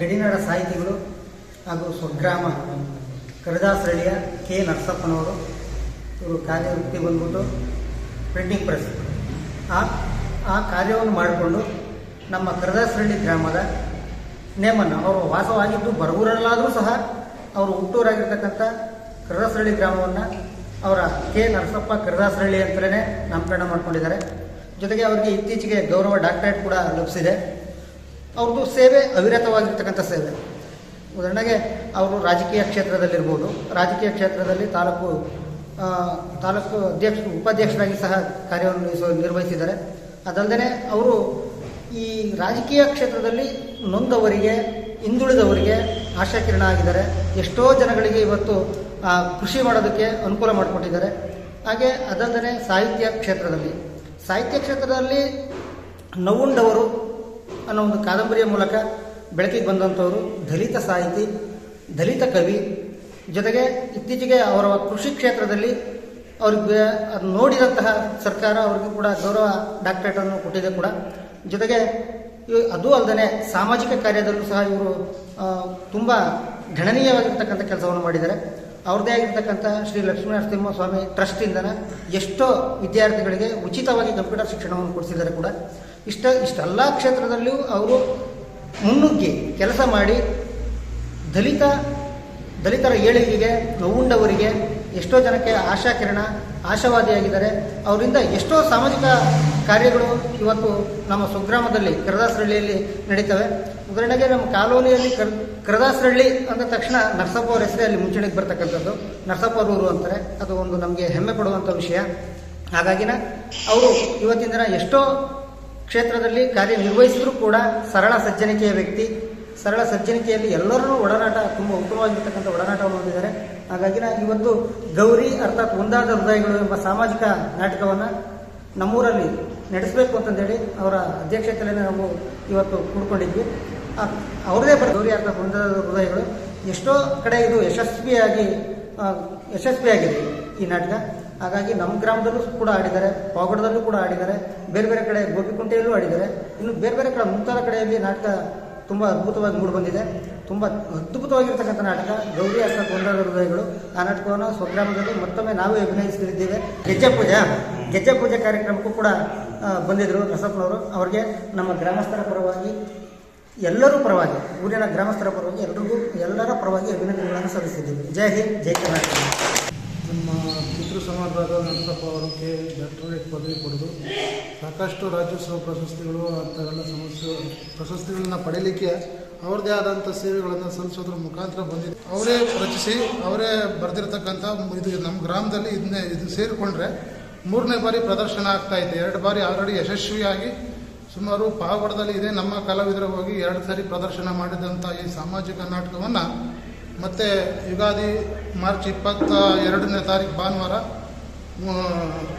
ಗಡಿನಾಡ ಸಾಹಿತಿಗಳು ಹಾಗೂ ಸ್ವಗ್ರಾಮ ಕರದಾಸರಳ್ಳಿಯ ಕೆ ನರಸಪ್ಪನವರು ಇವರು ಕಾರ್ಯವೃತ್ತಿ ಬಂದ್ಬಿಟ್ಟು ಪ್ರಿಂಟಿಂಗ್ ಪ್ರೆಸ್ ಆ ಆ ಕಾರ್ಯವನ್ನು ಮಾಡಿಕೊಂಡು ನಮ್ಮ ಕರದಾಸರಳ್ಳಿ ಗ್ರಾಮದ ನೇಮನ್ನು ಅವರು ವಾಸವಾಗಿದ್ದು ಬರಗೂರಲ್ಲಾದರೂ ಸಹ ಅವರು ಹುಟ್ಟೂರಾಗಿರ್ತಕ್ಕಂಥ ಕರದಾಸರಳ್ಳಿ ಗ್ರಾಮವನ್ನು ಅವರ ಕೆ ನರಸಪ್ಪ ಕರದಾಸರಳ್ಳಿ ಅಂತಲೇ ನಾಮಕರಣ ಮಾಡ್ಕೊಂಡಿದ್ದಾರೆ. ಜೊತೆಗೆ ಅವರಿಗೆ ಇತ್ತೀಚೆಗೆ ಗೌರವ ಡಾಕ್ಟರೇಟ್ ಕೂಡ ಲಭಿಸಿದೆ. ಅವ್ರದ್ದು ಸೇವೆ ಅವಿರತವಾಗಿರ್ತಕ್ಕಂಥ ಸೇವೆ. ಉದಾಹರಣೆಗೆ, ಅವರು ರಾಜಕೀಯ ಕ್ಷೇತ್ರದಲ್ಲಿರ್ಬೋದು. ರಾಜಕೀಯ ಕ್ಷೇತ್ರದಲ್ಲಿ ತಾಲೂಕು ತಾಲೂಕು ಅಧ್ಯಕ್ಷ, ಉಪಾಧ್ಯಕ್ಷರಾಗಿ ಸಹ ಕಾರ್ಯವನ್ನು ನಿರ್ವಹಿಸ, ನಿರ್ವಹಿಸಿದ್ದಾರೆ. ಅದಲ್ಲದೆ ಅವರು ಈ ರಾಜಕೀಯ ಕ್ಷೇತ್ರದಲ್ಲಿ ನೊಂದವರಿಗೆ, ಹಿಂದುಳಿದವರಿಗೆ ಆಶಾಕಿರಣ ಆಗಿದ್ದಾರೆ. ಎಷ್ಟೋ ಜನಗಳಿಗೆ ಇವತ್ತು ಕೃಷಿ ಮಾಡೋದಕ್ಕೆ ಅನುಕೂಲ ಮಾಡಿಕೊಟ್ಟಿದ್ದಾರೆ. ಹಾಗೆ ಅದಲ್ಲದೆ ಸಾಹಿತ್ಯ ಕ್ಷೇತ್ರದಲ್ಲಿ. ಸಾಹಿತ್ಯ ಕ್ಷೇತ್ರದಲ್ಲಿ ನವುಂಡವರು ಅನ್ನೋ ಒಂದು ಕಾದಂಬರಿಯ ಮೂಲಕ ಬೆಳಕಿಗೆ ಬಂದಂಥವರು ದಲಿತ ಸಾಹಿತಿ, ದಲಿತ ಕವಿ. ಜೊತೆಗೆ ಇತ್ತೀಚೆಗೆ ಅವರ ಕೃಷಿ ಕ್ಷೇತ್ರದಲ್ಲಿ ಅವ್ರಿಗೆ ಅದು ನೋಡಿದಂತಹ ಸರ್ಕಾರ ಅವ್ರಿಗೆ ಕೂಡ ಗೌರವ ಡಾಕ್ಟರೇಟನ್ನು ಕೊಟ್ಟಿದೆ ಕೂಡ. ಜೊತೆಗೆ ಇವು ಅದು ಅಲ್ಲದೆ ಸಾಮಾಜಿಕ ಕಾರ್ಯದಲ್ಲೂ ಸಹ ಇವರು ತುಂಬ ಗಣನೀಯವಾಗಿರ್ತಕ್ಕಂಥ ಕೆಲಸವನ್ನು ಮಾಡಿದ್ದಾರೆ. ಅವ್ರದ್ದೇ ಆಗಿರ್ತಕ್ಕಂಥ ಶ್ರೀ ಲಕ್ಷ್ಮೀನರಸಿಂಹ ಸ್ವಾಮಿ ಟ್ರಸ್ಟಿಂದನ ಎಷ್ಟೋ ವಿದ್ಯಾರ್ಥಿಗಳಿಗೆ ಉಚಿತವಾಗಿ ಕಂಪ್ಯೂಟರ್ ಶಿಕ್ಷಣವನ್ನು ಕೊಡಿಸಿದ್ದಾರೆ ಕೂಡ. ಇಷ್ಟ, ಇಷ್ಟೆಲ್ಲ ಕ್ಷೇತ್ರದಲ್ಲಿಯೂ ಅವರು ಮುನ್ನುಗ್ಗಿ ಕೆಲಸ ಮಾಡಿ ದಲಿತ ದಲಿತರ ಏಳಿಗೆಗೆ, ಗೌಂಡವರಿಗೆ ಎಷ್ಟೋ ಜನಕ್ಕೆ ಆಶಾಕಿರಣ, ಆಶಾವಾದಿಯಾಗಿದ್ದಾರೆ. ಅವರಿಂದ ಎಷ್ಟೋ ಸಾಮಾಜಿಕ ಕಾರ್ಯಗಳು ಇವತ್ತು ನಮ್ಮ ಸುಗ್ರಾಮದಲ್ಲಿ ಕರದಾಸರಳ್ಳಿಯಲ್ಲಿ ನಡೀತವೆ. ಉದಾಹರಣೆಗೆ ನಮ್ಮ ಕಾಲೋನಿಯಲ್ಲಿ ಕರ್, ಕರದಾಸರಳ್ಳಿ ಅಂದ ತಕ್ಷಣ ನರಸಪ್ಪ ಅವರ ಹೆಸರೇ ಅಲ್ಲಿ ಮುಂಚೂಣಿಗೆ ಬರ್ತಕ್ಕಂಥದ್ದು. ನರಸಪ್ಪ ಊರು ಅಂತಾರೆ. ಅದು ಒಂದು ನಮಗೆ ಹೆಮ್ಮೆ ಪಡುವಂಥ ವಿಷಯ. ಹಾಗಾಗಿನ ಅವರು ಇವತ್ತಿನ ದಿನ ಎಷ್ಟೋ ಕ್ಷೇತ್ರದಲ್ಲಿ ಕಾರ್ಯನಿರ್ವಹಿಸಿದರೂ ಕೂಡ ಸರಳ ಸಜ್ಜನಿಕೆಯ ವ್ಯಕ್ತಿ. ಸರಳ ಸಜ್ಜನಿಕೆಯಲ್ಲಿ ಎಲ್ಲರೂ ಒಡನಾಟ ತುಂಬ ಉತ್ತಮವಾಗಿರ್ತಕ್ಕಂಥ ಒಡನಾಟವನ್ನು ಹೊಂದಿದ್ದಾರೆ. ಹಾಗಾಗಿ ನಾ ಇವತ್ತು ಗೌರಿ ಅರ್ಥಾತ್ ಒಂದಾದ ಹೃದಯಗಳು ಎಂಬ ಸಾಮಾಜಿಕ ನಾಟಕವನ್ನು ನಮ್ಮೂರಲ್ಲಿ ನಡೆಸಬೇಕು ಅಂತಂದೇಳಿ ಅವರ ಅಧ್ಯಕ್ಷತೆಯಲ್ಲಿ ನಾವು ಇವತ್ತು ಕೂಡ್ಕೊಂಡಿದ್ವಿ. ಅವರದೇ ಬರ ಗೌರಿ ಅರ್ಥಾತ್ ಒಂದಾದ ಹೃದಯಗಳು ಎಷ್ಟೋ ಕಡೆ ಇದು ಯಶಸ್ವಿಯಾಗಿ ಯಶಸ್ವಿಯಾಗಿದೆ ಈ ನಾಟಕ. ಹಾಗಾಗಿ ನಮ್ಮ ಗ್ರಾಮದಲ್ಲೂ ಕೂಡ ಆಡಿದ್ದಾರೆ, ಪಾವಗಡದಲ್ಲೂ ಕೂಡ ಆಡಿದ್ದಾರೆ, ಬೇರೆ ಬೇರೆ ಕಡೆ ಗೋಪಿಕುಂಟೆಯಲ್ಲೂ ಆಡಿದ್ದಾರೆ. ಇನ್ನು ಬೇರೆ ಬೇರೆ ಕಡೆ ಮುಂತಾದ ಕಡೆಯಲ್ಲಿ ನಾಟಕ ತುಂಬ ಅದ್ಭುತವಾಗಿ ಮೂಡಿಬಂದಿದೆ ತುಂಬ ಅದ್ಭುತವಾಗಿರ್ತಕ್ಕಂಥ ನಾಟಕ. ಗೌರಿ ಅಸ್ತ ಕೊಂಡ ಹೃದಯಗಳು. ಆ ನಾಟಕವನ್ನು ಸ್ವಗ್ರಾಮದಲ್ಲಿ ಮತ್ತೊಮ್ಮೆ ನಾವು ಅಭಿನಯಿಸಲಿದ್ದೇವೆ ಗೆಜ್ಜೆ ಪೂಜೆ. ಗೆಜ್ಜೆ ಪೂಜೆ ಕಾರ್ಯಕ್ರಮಕ್ಕೂ ಕೂಡ ಬಂದಿದ್ದರು ರಸಪ್ಪನವರು ಅವರಿಗೆ ನಮ್ಮ ಗ್ರಾಮಸ್ಥರ ಪರವಾಗಿ ಎಲ್ಲರೂ ಪರವಾಗಿ, ಊರಿನ ಗ್ರಾಮಸ್ಥರ ಪರವಾಗಿ, ಎಲ್ರಿಗೂ ಎಲ್ಲರ ಪರವಾಗಿ ಅಭಿನಂದನೆಗಳನ್ನು ಸಲ್ಲಿಸಿದ್ದೀವಿ. ಜೈ ಹಿಂದ್, ಜೈ ಕರ್ನಾಟಕ. ನಮ್ಮ ಪಿತೃ ನರಸಪ್ಪ ಅವರು ಕೆ ಡಾಕ್ಟರೇಟ್ ಪದವಿ ಪಡೆದು ಸಾಕಷ್ಟು ರಾಜ್ಯೋತ್ಸವ ಪ್ರಶಸ್ತಿಗಳು ಅಂಥವೆಲ್ಲ ಸಮಸ್ಯೆ ಪ್ರಶಸ್ತಿಗಳನ್ನ ಪಡೀಲಿಕ್ಕೆ ಅವ್ರದ್ದೇ ಆದಂಥ ಸೇವೆಗಳನ್ನು ಸಲ್ಲಿಸೋದ್ರ ಮುಖಾಂತರ ಬಂದಿದೆ. ಅವರೇ ರಚಿಸಿ, ಅವರೇ ಬರೆದಿರ್ತಕ್ಕಂಥ ಇದು ನಮ್ಮ ಗ್ರಾಮದಲ್ಲಿ ಇದನ್ನೇ ಇದು ಸೇರಿಕೊಂಡ್ರೆ ಮೂರನೇ ಬಾರಿ ಪ್ರದರ್ಶನ ಆಗ್ತಾ ಇದೆ. ಎರಡು ಬಾರಿ ಆಲ್ರೆಡಿ ಯಶಸ್ವಿಯಾಗಿ ಸುಮಾರು ಪಾವಗಡದಲ್ಲಿ ಇದೆ. ನಮ್ಮ ಕಲಾವಿದರು ಹೋಗಿ ಎರಡು ಸಾರಿ ಪ್ರದರ್ಶನ ಮಾಡಿದಂಥ ಈ ಸಾಮಾಜಿಕ ನಾಟಕವನ್ನು ಮತ್ತೆ ಯುಗಾದಿ ಮಾರ್ಚ್ ಇಪ್ಪತ್ತ ಎರಡನೇ ತಾರೀಕು ಭಾನುವಾರ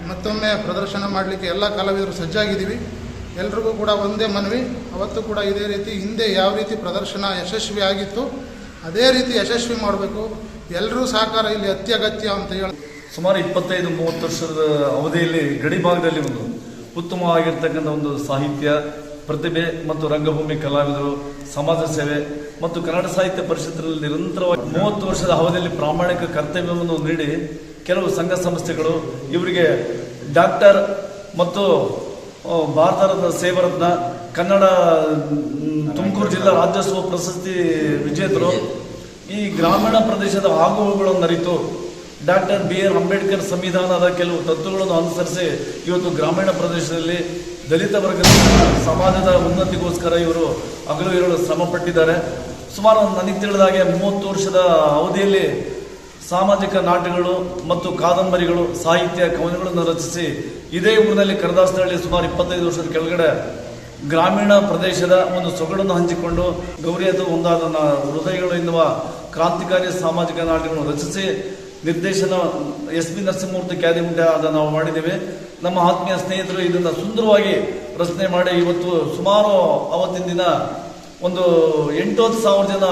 ಮತ್ತೊಮ್ಮೆ ಪ್ರದರ್ಶನ ಮಾಡಲಿಕ್ಕೆ ಎಲ್ಲ ಕಲಾವಿದರು ಸಜ್ಜಾಗಿದ್ದೀವಿ. ಎಲ್ರಿಗೂ ಕೂಡ ಒಂದೇ ಮನವಿ, ಅವತ್ತು ಕೂಡ ಇದೇ ರೀತಿ ಹಿಂದೆ ಯಾವ ರೀತಿ ಪ್ರದರ್ಶನ ಯಶಸ್ವಿ ಆಗಿತ್ತು, ಅದೇ ರೀತಿ ಯಶಸ್ವಿ ಮಾಡಬೇಕು. ಎಲ್ಲರೂ ಸಹಕಾರ ಇಲ್ಲಿ ಅತ್ಯಗತ್ಯ ಅಂತ ಹೇಳಿ. ಸುಮಾರು ಇಪ್ಪತ್ತೈದು, ಮೂವತ್ತು ವರ್ಷದ ಅವಧಿಯಲ್ಲಿ ಗಡಿ ಭಾಗದಲ್ಲಿ ಒಂದು ಉತ್ತಮವಾಗಿರ್ತಕ್ಕಂಥ ಒಂದು ಸಾಹಿತ್ಯ, ಪ್ರತಿಭೆ ಮತ್ತು ರಂಗಭೂಮಿ ಕಲಾವಿದರು, ಸಮಾಜ ಸೇವೆ ಮತ್ತು ಕನ್ನಡ ಸಾಹಿತ್ಯ ಪರಿಷತ್ತಿನಲ್ಲಿ ನಿರಂತರವಾಗಿ ಮೂವತ್ತು ವರ್ಷದ ಅವಧಿಯಲ್ಲಿ ಪ್ರಾಮಾಣಿಕ ಕರ್ತವ್ಯವನ್ನು ನೀಡಿ ಕೆಲವು ಸಂಘ ಸಂಸ್ಥೆಗಳು, ಇವರಿಗೆ ಡಾಕ್ಟರ್ ಮತ್ತು ಭಾರತ ರತ್ನ ಸೇವರತ್ನ ಕನ್ನಡ ತುಮಕೂರು ಜಿಲ್ಲಾ ರಾಜ್ಯೋತ್ಸವ ಪ್ರಶಸ್ತಿ ವಿಜೇತರು ಈ ಗ್ರಾಮೀಣ ಪ್ರದೇಶದ ಆಗುವುಗಳನ್ನು ಅರಿತು ಡಾಕ್ಟರ್ ಬಿ ಆರ್ ಅಂಬೇಡ್ಕರ್ ಸಂವಿಧಾನದ ಕೆಲವು ತತ್ವಗಳನ್ನು ಅನುಸರಿಸಿ ಇವತ್ತು ಗ್ರಾಮೀಣ ಪ್ರದೇಶದಲ್ಲಿ ದಲಿತ ವರ್ಗದ ಸಮಾಜದ ಉನ್ನತಿಗೋಸ್ಕರ ಇವರು ಹಗಲು ಇರಲು ಶ್ರಮ ಪಟ್ಟಿದ್ದಾರೆ ಸುಮಾರು ನನಗೆ ತಿಳಿದ ಹಾಗೆ ಮೂವತ್ತು ವರ್ಷದ ಅವಧಿಯಲ್ಲಿ ಸಾಮಾಜಿಕ ನಾಟಕಗಳು ಮತ್ತು ಕಾದಂಬರಿಗಳು, ಸಾಹಿತ್ಯ ಕವನಗಳನ್ನು ರಚಿಸಿ ಇದೇ ಊರಿನಲ್ಲಿ ಕರದಾಸನಹಳ್ಳಿ ಸುಮಾರು ಇಪ್ಪತ್ತೈದು ವರ್ಷದ ಕೆಳಗಡೆ ಗ್ರಾಮೀಣ ಪ್ರದೇಶದ ಒಂದು ಸೊಗಡನ್ನು ಹಂಚಿಕೊಂಡು ಗೌರಿಯದು ಒಂದಾದ ಹೃದಯಗಳು ಎನ್ನುವ ಕ್ರಾಂತಿಕಾರಿ ಸಾಮಾಜಿಕ ನಾಟಕಗಳನ್ನು ರಚಿಸಿ ನಿರ್ದೇಶನ ಎಸ್ ಬಿ ನರಸಿಂಹಮೂರ್ತಿ ಕ್ಯಾದಿ ಮುಂದೆ ಆದ ನಾವು ಮಾಡಿದ್ದೇವೆ. ನಮ್ಮ ಆತ್ಮೀಯ ಸ್ನೇಹಿತರು ಇದನ್ನು ಸುಂದರವಾಗಿ ರಚನೆ ಮಾಡಿ ಇವತ್ತು ಸುಮಾರು ಅವತ್ತಿನ ದಿನ ಒಂದು ಎಂಟು ಹತ್ತು ಸಾವಿರ ಜನ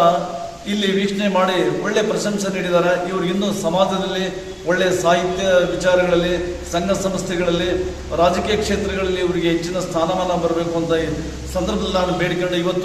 ಇಲ್ಲಿ ವೀಕ್ಷಣೆ ಮಾಡಿ ಒಳ್ಳೆ ಪ್ರಶಂಸೆ ನೀಡಿದ್ದಾರೆ. ಇವರು ಇನ್ನೂ ಸಮಾಜದಲ್ಲಿ ಒಳ್ಳೆ ಸಾಹಿತ್ಯ ವಿಚಾರಗಳಲ್ಲಿ, ಸಂಘ ಸಂಸ್ಥೆಗಳಲ್ಲಿ, ರಾಜಕೀಯ ಕ್ಷೇತ್ರಗಳಲ್ಲಿ ಇವರಿಗೆ ಹೆಚ್ಚಿನ ಸ್ಥಾನಮಾನ ಬರಬೇಕು ಅಂತ ಸಂದರ್ಭದಲ್ಲಿ ನಾನು ಬೇಡಿಕೊಂಡು ಇವತ್ತು